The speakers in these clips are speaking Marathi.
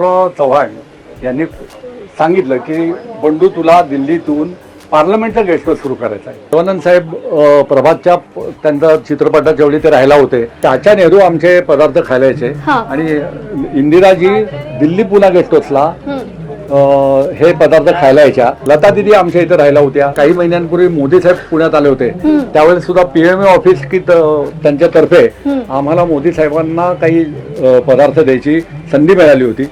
चव्हाण यांनी सांगितलं की बंडू तुला दिल्लीतून पार्लमेंटचा गेस्ट हाऊस सुरू करायचा आहे. देवानंद साहेब प्रभातच्या त्यांचा चित्रपटाच्या वेळी ते राहायला होते त्याच्या नेहरू आमचे पदार्थ खायला यायचे. हा. आणि इंदिराजी दिल्ली पुन्हा गेस्ट हाऊसला हे पदार्थ खायला यायच्या. लता दिदी आमच्या इथे राहायला होत्या. काही महिन्यांपूर्वी मोदी साहेब पुण्यात आले होते. त्यावेळेस सुद्धा पीएमए ऑफिस की त्यांच्यातर्फे आम्हाला मोदी साहेबांना काही पदार्थ द्यायची संधी मिळाली होती.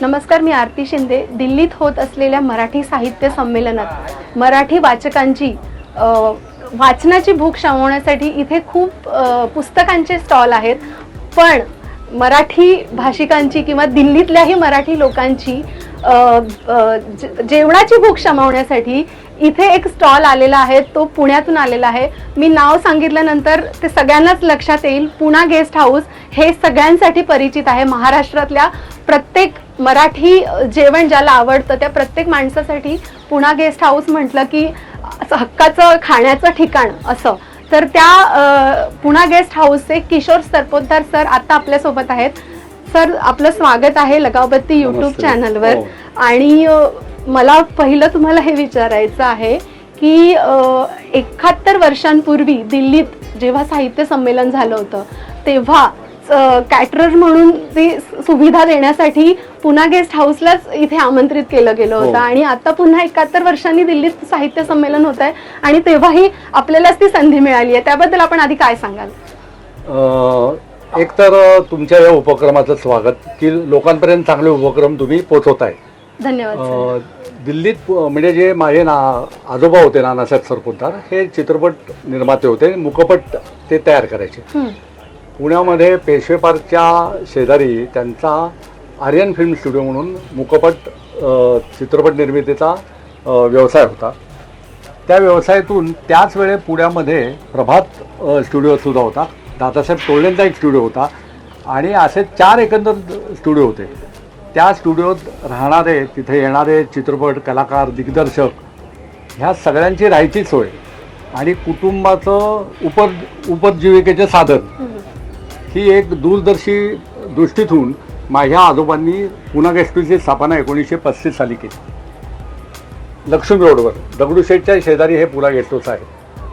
नमस्कार मी आरती शिंदे. दिल्लीत होत असलेल्या मराठी साहित्य संमेलनात मराठी वाचकांची वाचनाची भूक शमवण्यासाठी इथे खूप पुस्तकांचे स्टॉल आहेत. पण मराठी भाषिकांची किंवा दिल्लीतल्याही मराठी लोकांची जेवणाची भूक शमावण्यासाठी इथे एक स्टॉल आलेला आहे तो पुण्यातून आलेला आहे. मी नाव सांगितल्यानंतर ते सगळ्यांनाच लक्षात येईल. पुणा गेस्ट हाऊस हे सगळ्यांसाठी परिचित आहे. महाराष्ट्रातल्या प्रत्येक मराठी जेवण ज्याला आवडतं त्या प्रत्येक माणसासाठी पुणा गेस्ट हाऊस म्हटलं की असं हक्काचं खाण्याचं ठिकाण असं. तर त्या पुणा गेस्ट हाऊसचे किशोर सरपोतदार सर आता आपल्यासोबत आहेत सर आपलं स्वागत आहे लगावबत्ती युट्यूब. चॅनलवर हो. आणि मला पहिलं तुम्हाला हे विचारायचं आहे की एकाहत्तर वर्षांपूर्वी दिल्लीत जेव्हा साहित्य संमेलन झालं होतं तेव्हा कॅटरर म्हणून ती सुविधा देण्यासाठी पुन्हा गेस्ट हाऊसलाच इथे आमंत्रित केलं गेलं होतं. हो. आणि आता पुन्हा एकाहत्तर वर्षांनी दिल्लीत साहित्य संमेलन होत आहे आणि तेव्हाही आपल्यालाच ती संधी मिळाली आहे. त्याबद्दल आपण आधी काय सांगाल? एक तर तुमच्या या उपक्रमाचं स्वागत की लोकांपर्यंत चांगले उपक्रम तुम्ही पोचवताय धन्यवाद दिल्लीत म्हणजे जे माझे ना आजोबा होते नानासाहेब सरपोतदार हे चित्रपट निर्माते होते मुखपट ते तयार करायचे. पुण्यामध्ये पेशवे पार्कच्या शेजारी त्यांचा आर्यन फिल्म स्टुडिओ म्हणून मुखपट चित्रपट निर्मितीचा व्यवसाय होता. त्या व्यवसायातून त्याच वेळे पुण्यामध्ये प्रभात स्टुडिओसुद्धा होता. दादासाहेब टोळेंचा एक स्टुडिओ होता आणि असे चार एकंदर स्टुडिओ होते. त्या स्टुडिओत राहणारे तिथे येणारे चित्रपट कलाकार दिग्दर्शक ह्या सगळ्यांची राहायची सोय आणि कुटुंबाचं उप उपजीविकेचे साधन. ही एक दूरदर्शी दृष्टीतून माझ्या आजोबांनी पुना गेस्टूची स्थापना एकोणीसशे पस्तीस साली केली. लक्ष्मी रोडवर दगडूशेठच्या शेजारी हे पुना गेस्ट आहे.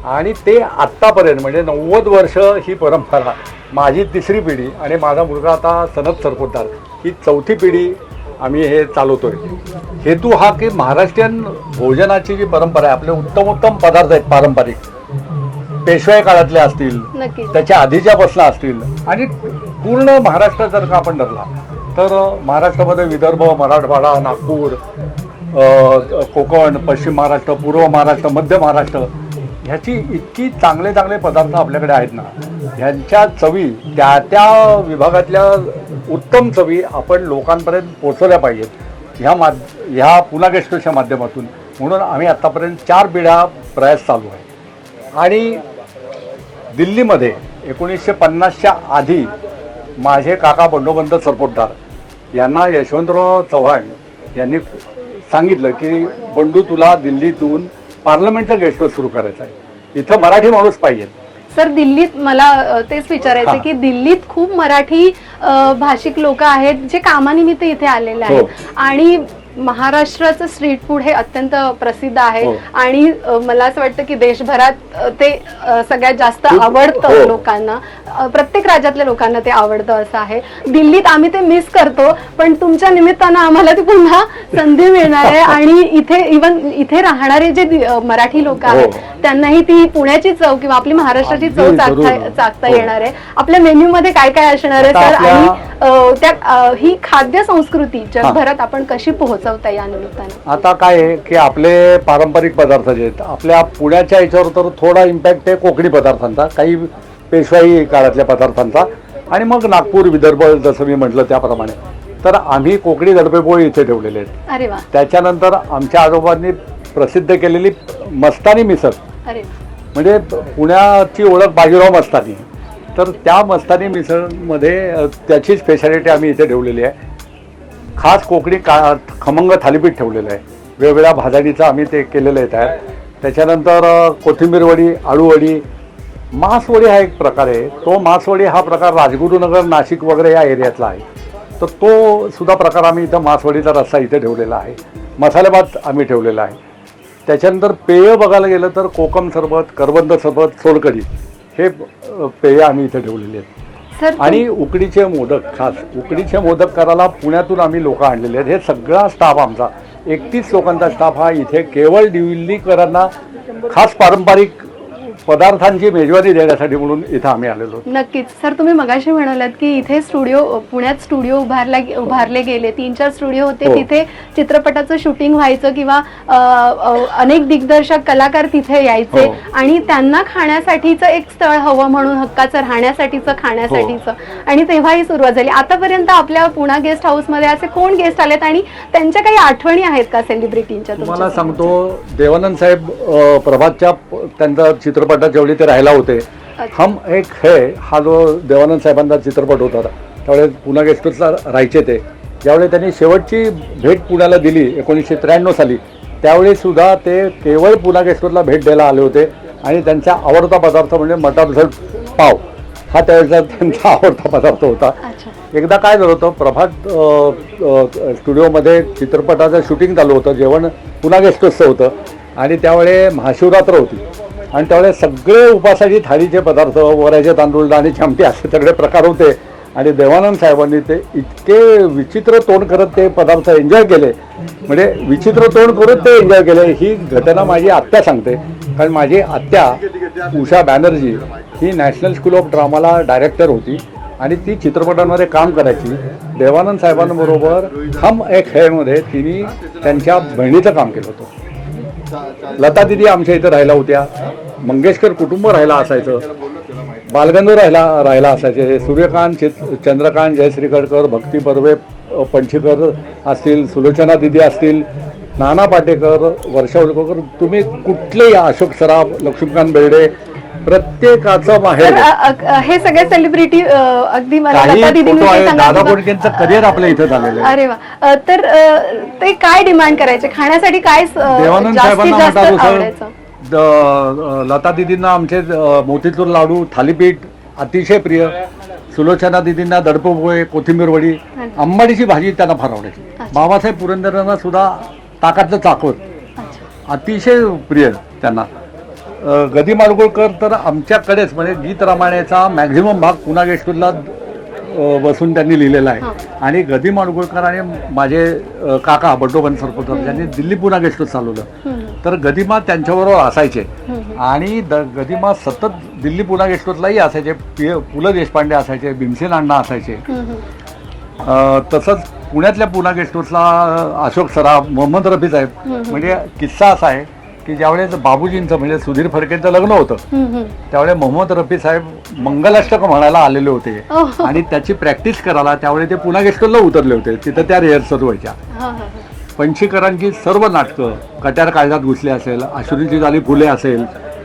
आणि ते आत्तापर्यंत म्हणजे नव्वद वर्ष ही परंपरा माझी तिसरी पिढी आणि माझा मुलगा आता सनद सरपोतदार ही चौथी पिढी आम्ही हे चालवतोय. हेतू हा की महाराष्ट्रीयन भोजनाची जी परंपरा आहे आपले उत्तम उत्तम पदार्थ आहेत पारंपरिक पेशवाई काळातले असतील नक्कीच. त्याच्या आधीच्या बसला असतील. आणि पूर्ण महाराष्ट्र जर का आपण धरला तर महाराष्ट्रामध्ये विदर्भ मराठवाडा नागपूर कोकण पश्चिम महाराष्ट्र पूर्व महाराष्ट्र मध्य महाराष्ट्र ह्याची इतकी चांगले चांगले पदार्थ आपल्याकडे आहेत ना ह्यांच्या चवी त्या त्या विभागातल्या उत्तम चवी आपण लोकांपर्यंत पोचवल्या पाहिजेत. ह्या माध ह्या पुन्हा गेस्टच्या माध्यमातून. म्हणून आम्ही आत्तापर्यंत चार पिढ्या प्रयास चालू आहे. आणि दिल्लीमध्ये एकोणीसशे पन्नासच्या आधी माझे काका बंडोबंत सरपोतदार यांना यशवंतराव चव्हाण यांनी सांगितलं की बंडू तुला दिल्लीतून पार्लमेंटचा गेस्ट हाऊस सुरू करायचा आहे इथं मराठी माणूस पाहिजे सर दिल्लीत मला तेच विचारायचं. की दिल्लीत खूप मराठी भाषिक लोक आहेत जे कामानिमित्त इथे आलेले आहेत हो. आणि महाराष्ट्राचं स्ट्रीट फूड हे अत्यंत प्रसिद्ध आहे हो. आणि अ, मला असं वाटतं की देशभरात अ, ते अ, सगळ्यात जास्त खूप- आवडतं हो. लोकांना अ, प्रत्येक राज्यातल्या लोकांना ते आवडतं असं आहे दिल्लीत आम्ही ते मिस करतो पण तुमच्या निमित्तानं आम्हाला ती पुन्हा संधी मिळणार आहे आणि इथे इवन इथे राहणारे जे दि- अ, मराठी लोक आहेत हो. त्यांनाही ती पुण्याची चव किंवा आपली महाराष्ट्राची चव अगदी चाकता जरूर. चाकता हो. येणार आहे आपल्या मेन्यू मध्ये काय काय असणार आहे आता सर आपल्या- आणि अ, त्या अ, ही खाद्य संस्कृती जगभरात आपण कशी पोहोचवता या निमित्ताने. आता काय आहे की आपले पारंपरिक पदार्थ जे आहेत आपल्या पुण्याच्या याच्यावर तर थोडा इम्पॅक्ट आहे कोकणी पदार्थांचा काही पेशवाई काळातल्या पदार्थांचा. आणि मग नागपूर विदर्भ जसं मी म्हटलं त्याप्रमाणे. तर आम्ही कोकणी दडपेपोळी इथे ठेवलेले आहेत. अरे वा. त्याच्यानंतर आमच्या आजोबांनी प्रसिद्ध केलेली मस्तानी मिसळ. अरे वा. म्हणजे पुण्याची ओळख बाजीराव मस्तानी. तर त्या मस्तानी मिसळमध्ये अ, त्याची स्पेशालिटी आम्ही इथे ठेवलेली आहे. खास कोकणी का खमंग थालीपीठ ठेवलेलं आहे. वेगवेगळ्या भाजणीचं आम्ही ते केलेलं आहे तयार. त्याच्यानंतर कोथिंबीर वडी आळूवडी मासवडी हा एक प्रकार आहे. तो मासवडी हा प्रकार राजगुरुनगर नाशिक वगैरे या एरियातला आहे. तर तो सुद्धा प्रकार आम्ही इथं मासवडीचा रस्सा इथे ठेवलेला आहे. मसालेभात आम्ही ठेवलेला आहे. त्याच्यानंतर पेय बघायला गेलं तर कोकम सरबत करबंद सरबत सोलकडी हे पेय आम्ही इथे ठेवलेली आहेत. सर आणि उकडीचे मोदक खास उकडीचे मोदक करायला पुण्यातून आम्ही लोक आणलेले आहेत. हे सगळा स्टाफ आमचा एकतीस लोकांचा स्टाफ हा इथे केवळ दिल्लीकरांना खास पारंपरिक पदार्थांची मेजवानी देण्यासाठी म्हणून इथं आम्ही आलेलो. नक्कीच. सर तुम्ही मगाशी म्हणालात की इथे स्टुडिओ पुण्यात स्टुडिओ उभारला उभारले गेले. तीन चार स्टुडिओ होते. हो. तिथे चित्रपटाचं शूटिंग व्हायचं किंवा अनेक दिग्दर्शक कलाकार तिथे यायचे हो. आणि त्यांना खाण्यासाठीचं एक स्थळ हवं म्हणून हक्काचं राहण्यासाठीचं खाण्यासाठीचं. आणि तेव्हाही सुरुवात झाली. आतापर्यंत आपल्या पुणा गेस्ट हाऊसमध्ये असे कोण गेस्ट आलेत आणि त्यांच्या काही आठवणी आहेत का सेलिब्रिटींच्या तुम्हाला सांगतो देवानंद साहेब प्रभातच्या त्यांचा चित्रपटाच्या वेळी ते राहायला होते हम एक है हा जो देवानंद साहेबांचा चित्रपट होता त्यावेळेस पुन्हा गेस्टला राहायचे ते. ज्यावेळी त्यांनी शेवटची भेट पुण्याला दिली एकोणीसशे त्र्याण्णव साली त्यावेळी सुद्धा ते केवळ पुन्हा गेस्टला भेट द्यायला आले होते आणि त्यांचा आवडता पदार्थ म्हणजे मटार पाव हा त्यावेळेचा त्यांचा आवडता पदार्थ होता. एकदा काय झालं होतं प्रभात स्टुडिओमध्ये चित्रपटाचं शूटिंग चालू होतं जेवण पुन्हा गेस्टचं होतं आणि त्यावेळे महाशिवरात्र होती. आणि त्यावेळेस सगळे उपासाची थाळीचे पदार्थ वऱ्याचे तांदूळ दाणे चमटे असे सगळे प्रकार होते. आणि देवानंद साहेबांनी ते इतके विचित्र तोंड करत ते पदार्थ एन्जॉय केले. म्हणजे विचित्र तोंड करत ते एन्जॉय केले. ही घटना माझी आत्या सांगते. कारण माझी आत्या उषा बॅनर्जी ही नॅशनल स्कूल ऑफ ड्रामाला डायरेक्टर होती. आणि ती चित्रपटांमध्ये काम करायची. देवानंद साहेबांबरोबर हम एक हेमध्ये तिने त्यांच्या बहिणीचं काम केलं होतं. लता दिदी आमच्या इथं राहायला होत्या. मंगेशकर कुटुंब राहायला असायचं. बालगंधर्व राहायला राहायला असायचे. सूर्यकांत चित चंद्रकांत जयश्री गडकर भक्ती बर्वे पंचीकर असतील सुलोचना दिदी असतील नाना पाटेकर वर्षा उलकोकर तुम्ही कुठलेही अशोक सराफ लक्ष्मीकांत बेर्डे प्रत्येकाचं तर माहेर अ, अ, हे सगळे सेलिब्रिटी अगदी मला काही लता फोटो दीदींविषयी आहे सांगायचं दादा. कोडकेंचं करिअर आपल्या इथं झालेलं आहे. अरे वा. अ, तर अ, ते काय डिमांड करायचे? खाण्यासाठी काय अ, देवानंद जास्तीत साहेबांना जास्त म्हणतात आवडायचं? द- अ, लता दिदींना आमचे अ, मोतीचूर लाडू थालीपीठ अतिशय प्रिय. सुलोचना दिदींना दडपोपोळे कोथिंबीर वडी आंबाडीची भाजी त्यांना फार आवडायची बाबासाहेब पुरंदरांना सुद्धा ताकातलं अच्छा. अतिशय प्रिय त्यांना. गदी माडगुळकर तर आमच्याकडेच म्हणजे गीत रामायणाचा मॅक्झिमम भाग पुन्हा गेस्टूरला बसून त्यांनी लिहिलेला आहे. आणि गदी माडगुळकर आणि माझे काका बड्डोबन सरपोतर ज्यांनी दिल्ली पुन्हा गेस्टूर चालवलं. तर गदिमा त्यांच्याबरोबर असायचे. आणि द गदिमा सतत दिल्ली पुन्हा गेस्टूरलाही असायचे. पि- पु ल देशपांडे असायचे भीमसेन अण्णा असायचे. तसंच पुण्यातल्या पुन्हा गेस्ट हाऊसला अशोक सराफ मोहम्मद रफी साहेब. म्हणजे किस्सा असा आहे की ज्यावेळेस बाबूजींचं म्हणजे सुधीर फडकेंचं लग्न होतं. त्यावेळेस मोहम्मद रफी साहेब मंगलाष्टक म्हणायला आलेले होते. आणि त्याची प्रॅक्टिस करायला त्यावेळी ते पुन्हा गेस्टला उतरले होते तिथं त्या रिहर्सल व्हायच्या. पंचीकरांची सर्व नाटकं कट्यार काळजात घुसले असेल आश्रुची झाली फुले असेल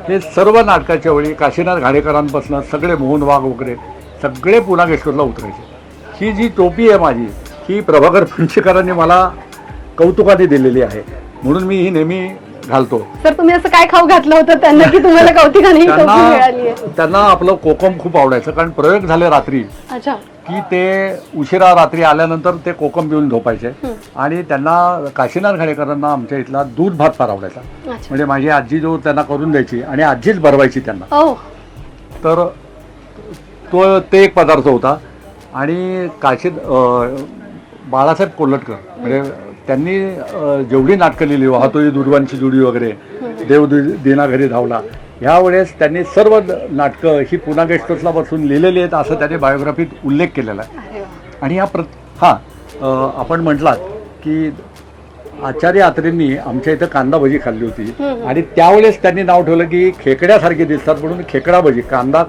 हे सर्व नाटकाच्या वेळी काशीनाथ घाडेकरांपासून सगळे मोहन वाघ वगैरे सगळे पुन्हा गेस्टोरला उतरायचे ही जी टोपी आहे माझी ही प्रभाकर पंचीकरांनी मला कौतुकाने दिलेली आहे म्हणून मी ही नेहमी घालतो. सर तुम्ही असं काय खाऊ घातलं होतं? त्यांना की तुम्हाला कौतिकाने ही मिळाली त्यांना त्यांना आपलं कोकम खूप आवडायचं कारण प्रयोग झाले रात्री. अच्छा. की ते उशिरा रात्री आल्यानंतर ते कोकम पिऊन झोपायचे. आणि त्यांना काशीनाथ घाडेकरांना आमच्या इथला दूध भात फार आवडायचा. अच्छा. म्हणजे माझी आजी जो त्यांना करून द्यायची आणि आजीच भरवायची त्यांना. ओ तर तो ते एक पदार्थ होता. आणि काशी अं, बाळासाहेब कोल्हटकर म्हणजे त्यांनी जेवढी नाटकं लिहिली वाहतोई दुर्वांची जुडी वगैरे देव दिना घरी धावला ह्या वेळेस त्यांनी सर्व नाटकं ही पुन्हा गेस्ट हाऊसला बसून लिहिलेली आहेत असं त्यांनी बायोग्राफीत उल्लेख केलेला आहे. आणि ह्या प्र हां आपण म्हटलात की आचार्य यात्रेंनी आमच्या इथं कांदा भजी खाल्ली होती. आणि त्यावेळेस त्यांनी नाव ठेवलं की खेकड्यासारखे दिसतात म्हणून खेकडा भजी कांदा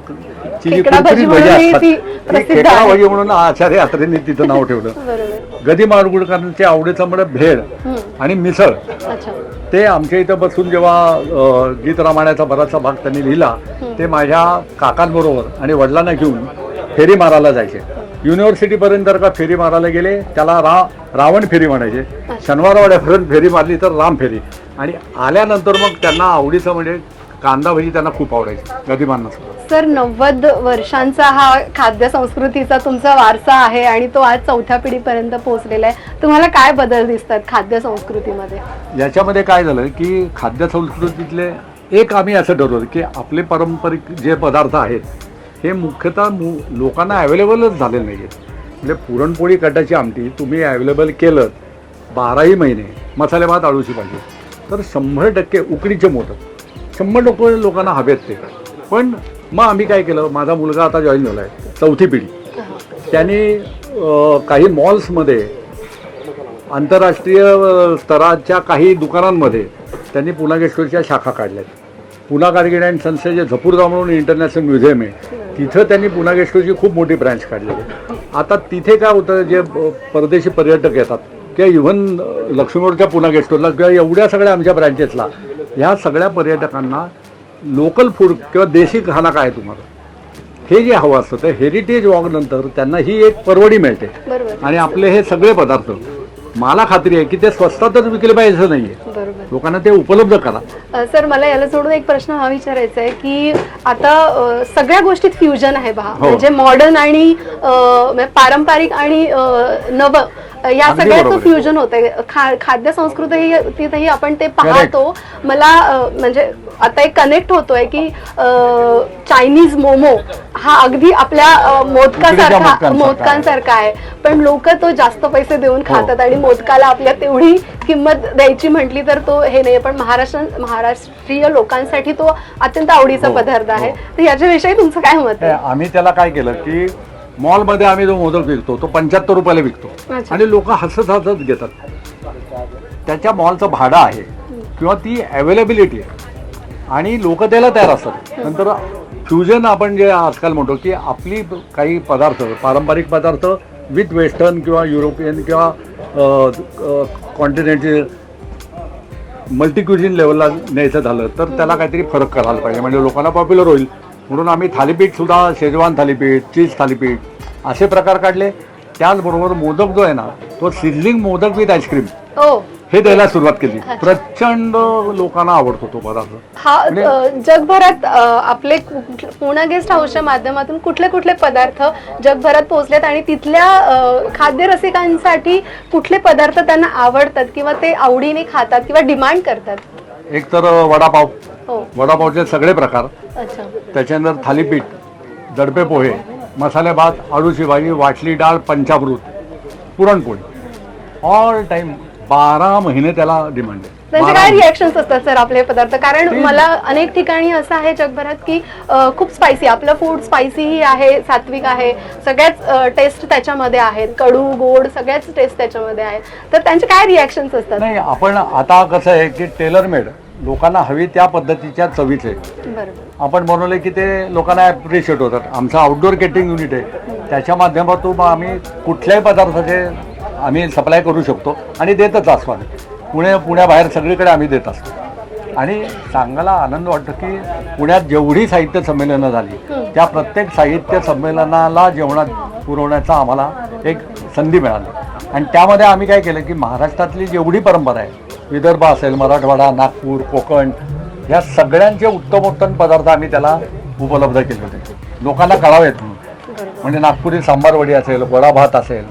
जी भजी असतात खेकडा. भजी म्हणून आचार्य यात्रेंनी तिथं नाव ठेवलं. गदी माडगुळकरांचे आवडीचं म्हणजे भेळ. आणि मिसळ. ते आमच्या इथं बसून जेव्हा गीत रामायणाचा बराचसा भाग त्यांनी लिहिला ते माझ्या काकांबरोबर आणि वडिलांना घेऊन फेरी मारायला जायचे. युनिव्हर्सिटीपर्यंत जर का फेरी मारायला गेले त्याला रा रावण फेरी म्हणायचे. शनिवारवाड्यापर्यंत फेरी मारली तर राम फेरी. आणि आल्यानंतर मग त्यांना आवडीचं म्हणजे कांदा भजी त्यांना खूप आवडायची गदिमांना सर नव्वद वर्षांचा हा खाद्य संस्कृतीचा तुमचा वारसा आहे आणि तो आज चौथ्या पिढीपर्यंत पोहोचलेला आहे. तुम्हाला काय बदल दिसतात खाद्य संस्कृतीमध्ये? याच्यामध्ये काय झालं की खाद्य संस्कृतीतले एक आम्ही असं ठरवलं की आपले पारंपरिक जे पदार्थ आहेत हे मुख्यतः मु लोकांना अवेलेबलच झाले नाही आहेत म्हणजे पुरणपोळी कटाची आमटी तुम्ही अवेलेबल केलं बाराही महिने मसाले भात आळूची तर शंभर टक्के उकडीचे मोदक. शंभर टक्के लोकांना हवेत ते. पण मग आम्ही काय केलं माझा मुलगा आता जॉईन झाला आहे चौथी पिढी. त्याने काही मॉल्समध्ये आंतरराष्ट्रीय स्तराच्या काही दुकानांमध्ये त्यांनी पुनागेश्वरच्या शाखा काढल्या आहेत पुना कारगिड अँड सन्सचे जे झपूरगाव म्हणून इंटरनॅशनल म्युझियम आहे तिथं त्यांनी पुना गेस्टोची खूप मोठी ब्रँच काढलेली आहे. आता तिथे काय होतं जे परदेशी पर्यटक येतात किंवा इव्हन लक्ष्मीपूरच्या पुना गेस्टोरला किंवा एवढ्या सगळ्या आमच्या ब्रँचेसला ह्या सगळ्या पर्यटकांना लोकल फूड किंवा देशी खाना काय आहे तुम्हाला? हे जे हवं असतं तर हेरिटेज वॉक नंतर त्यांना ही एक परवडी मिळते. आणि आपले हे सगळे पदार्थ मला खात्री आहे की ते स्वस्तातच विकले पाहिजे असं नाहीये. बरोबर. लोकांना ते उपलब्ध करा सर मला याला सोडून एक प्रश्न हा विचारायचा आहे की आता सगळ्या गोष्टीत फ्युजन आहे पहा हो. म्हणजे मॉडर्न आणि पारंपरिक आणि नव या सगळ्याचं. फ्युजन होत आहे खा खाद्य संस्कृती तिथेही आपण ते पाहतो मला म्हणजे आता एक कनेक्ट होतोय की चायनीज मोमो हा अगदी आपल्या मोदकासारखा मोदकांसारखा आहे. मोदकांसारखा आहे पण लोक तो जास्त पैसे देऊन हो. खातात आणि मोदकाला आपल्या तेवढी किंमत द्यायची म्हटली तर तो हे नाही पण महाराष्ट्र महाराष्ट्रीय लोकांसाठी तो अत्यंत आवडीचा हो, पदार्थ आहे. हो. तर याच्याविषयी तुमचं काय मत आहे? आम्ही त्याला काय केलं की मॉलमध्ये आम्ही जो मोदक विकतो तो पंच्याहत्तर रुपयाला विकतो. आणि लोक हसत हसत घेतात. त्याच्या मॉलचं भाडं आहे किंवा ती अवेलेबिलिटी आहे. आणि लोक द्यायला तयार असतात. नंतर फ्युजन आपण जे आजकाल म्हणतो की आपली काही पदार्थ पारंपरिक पदार्थ विथ वेस्टर्न किंवा युरोपियन किंवा कॉन्टिनेंटल मल्टीक्युझिन लेवलला न्यायचं झालं तर त्याला काहीतरी फरक करायला पाहिजे. म्हणजे लोकांना पॉप्युलर होईल. म्हणून आम्ही थालीपीठ सुद्धा शेजवान थालीपीठ चीज थालीपीठ असे प्रकार काढले. त्याचबरोबर मोदक जो आहे ना तो सिझलिंग मोदक विथ आईस्क्रीम हो. हे द्यायला सुरुवात केली. प्रचंड लोकांना आवडतो तो पदार्थ. हा अ, जगभरात अ, आपले कु- पुणा गेस्ट हाऊसच्या माध्यमातून कुठले कुठले पदार्थ जगभरात पोहोचलेत आणि तिथल्या अ, खाद्य रसिकांसाठी कुठले पदार्थ त्यांना आवडतात किंवा ते आवडीने खातात किंवा डिमांड करतात? एक तर वडापाव. हो. वडापावचे सगळे प्रकार. अच्छा. त्याच्यानंतर थालीपीठ दडपे पोहे मसाले भात आळूची भाजी वाटली डाळ पंचामृत पुरणपोळी. ऑल टाइम बारा महिने त्याला डिमांड आहे. त्यांचे काय महिने. रिॲक्शन असतात सर आपले पदार्थ? कारण मला अनेक ठिकाणी असं आहे जगभरात की अ, खूप स्पायसी आपलं फूड स्पायसीही आहे सात्विक आहे. सगळ्याच टेस्ट त्याच्यामध्ये आहेत. कडू गोड सगळ्याच टेस्ट त्याच्यामध्ये आहेत. तर त्यांचे काय रिॲक्शन असतात? नाही आपण आता कसं आहे की टेलर मेड लोकांना हवी त्या पद्धतीच्या चवीचे. बरोबर. आपण बनवले की ते लोकांना ॲप्रिशिएट होतात. आमचं आउटडोअर केटिंग युनिट आहे. त्याच्या माध्यमातून मग आम्ही कुठल्याही पदार्थाचे आम्ही सप्लाय करू शकतो आणि देतच असतो आम्ही. पुणे पुण्याबाहेर सगळीकडे आम्ही देत असतो. आणि सांगायला आनंद वाटतो की पुण्यात जेवढी साहित्य संमेलनं झाली त्या प्रत्येक साहित्य संमेलनाला जेवणात पुरवण्याचा आम्हाला एक संधी मिळाली. आणि त्यामध्ये आम्ही काय केलं की महाराष्ट्रातली जेवढी परंपरा आहे विदर्भ असेल मराठवाडा नागपूर कोकण या सगळ्यांचे उत्तमोत्तम पदार्थ आम्ही त्याला उपलब्ध केले होते. लोकांना कळावेत म्हणून. म्हणजे नागपुरी सांबारवडी असेल वडा भात असेल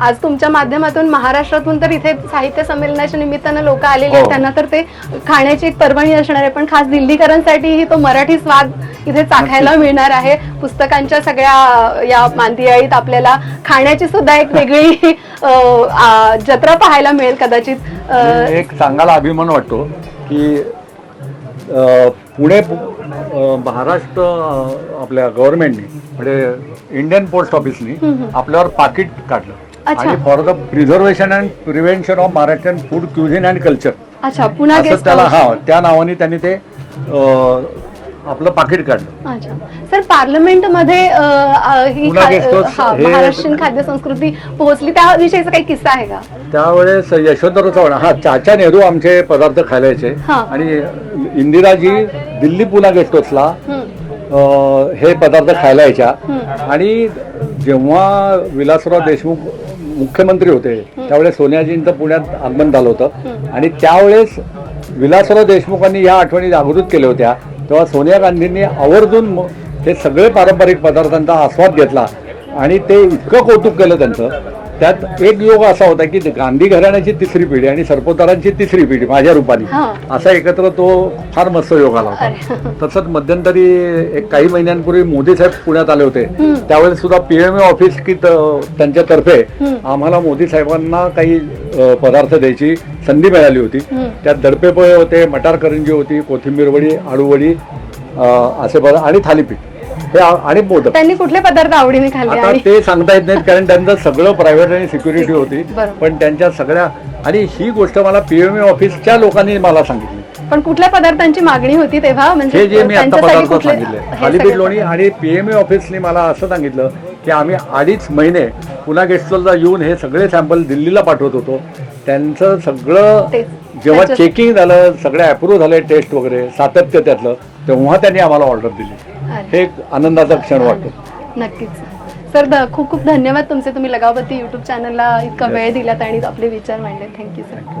आज तुमच्या माध्यमातून महाराष्ट्रातून तर इथे साहित्य संमेलनाच्या निमित्तानं लोक आलेले आहेत हो. त्यांना तर ते खाण्याची एक पर्वणी असणार आहे पण खास दिल्लीकरांसाठीही तो मराठी स्वाद इथे चाखायला. मिळणार आहे पुस्तकांच्या सगळ्या या मांदियाळीत आपल्याला खाण्याची सुद्धा एक वेगळी जत्रा पाहायला मिळेल कदाचित एक सांगायला अभिमान वाटतो की पुणे महाराष्ट्र आपल्या गव्हर्नमेंटनी म्हणजे इंडियन पोस्ट ऑफिसनी आपल्यावर पाकिट काढलं. आणि for the preservation and prevention of Maharashtrian food cuisine and culture अच्छा पुन्हा असं त्याला हा त्या नावाने त्यांनी ते अ, आपलं पाकिट काढलं. अच्छा. सर पार्लमेंटमध्ये अ, अ, ही पुन्हा खा- guest house. हा, हे- महाराष्ट्रीयन खाद्य संस्कृती पोहोचली. त्याविषयीचा काही किस्सा आहे का? त्यावेळेस यशवंतराव चव्हाण हा चाचा नेहरू आमचे पदार्थ खायला यायचे हा. आणि इंदिराजी दिल्ली पुन्हा गेस्ट हाऊसला हम्म. अ, हे पदार्थ खायला यायच्या आणि जेव्हा विलासराव देशमुख मुख्यमंत्री होते. त्यावेळेस सोनियाजींचं पुण्यात आगमन झालं होतं. आणि त्यावेळेस विलासराव देशमुखांनी या आठवणी जागृत केल्या होत्या. तेव्हा सोनिया गांधींनी आवर्जून हे सगळे पारंपरिक पदार्थांचा आस्वाद घेतला. आणि ते इतकं कौतुक केलं त्यांचं. त्यात एक योग असा होता की गांधी घराण्याची तिसरी पिढी आणि सरपोतरांची तिसरी पिढी माझ्या रूपाने. असा एकत्र तो फार मस्त योग आला होता. तसंच मध्यंतरी एक काही महिन्यांपूर्वी मोदी साहेब पुण्यात आले होते. त्यावेळेस सुद्धा पीएमए ऑफिस की त्यांच्यातर्फे आम्हाला मोदी साहेबांना काही पदार्थ द्यायची संधी मिळाली होती. त्यात दडपे पोहे होते मटार करंजी होती कोथिंबीर वडी आळू वडी अ, असे पदार्थ आणि थालीपीठ. हे आणि मोदक त्यांनी कुठले पदार्थ आवडीने खाल्ले आता आणि ते सांगता येत नाहीत कारण त्यांचं सगळं प्रायव्हेट आणि सिक्युरिटी होती. बरोबर. पण त्यांच्या सगळ्या आणि ही गोष्ट मला पीएमए ऑफिसच्या लोकांनी मला सांगितली. पण कुठल्या पदार्थांची मागणी होती तेव्हा? म्हणजे हे जे मी आता त्यांच्यासाठी पदार्थ कुठले- सांगितले हे थालीपीठ सगळे लोणी आणि पीएमए ऑफिसने मला असं सांगितलं की आम्ही अडीच महिने पुन्हा गेस्टला येऊन हे सगळे सॅम्पल दिल्लीला पाठवत होतो. त्यांचं सगळं तेच. जेव्हा त्याच्यात- चेकिंग झालं सगळे अप्रूव्ह झाले टेस्ट वगैरे सातत्य त्यातलं तेव्हा त्यांनी आम्हाला ऑर्डर दिली. अरे. हे एक आनंदाचा क्षण वाटतो. नक्कीच. सर ध- खूप खूप धन्यवाद तुमचे. तुम्ही लगावती युट्यूब चॅनलला इतका वेळ दिलात आणि आपले विचार मांडले. Thank you sir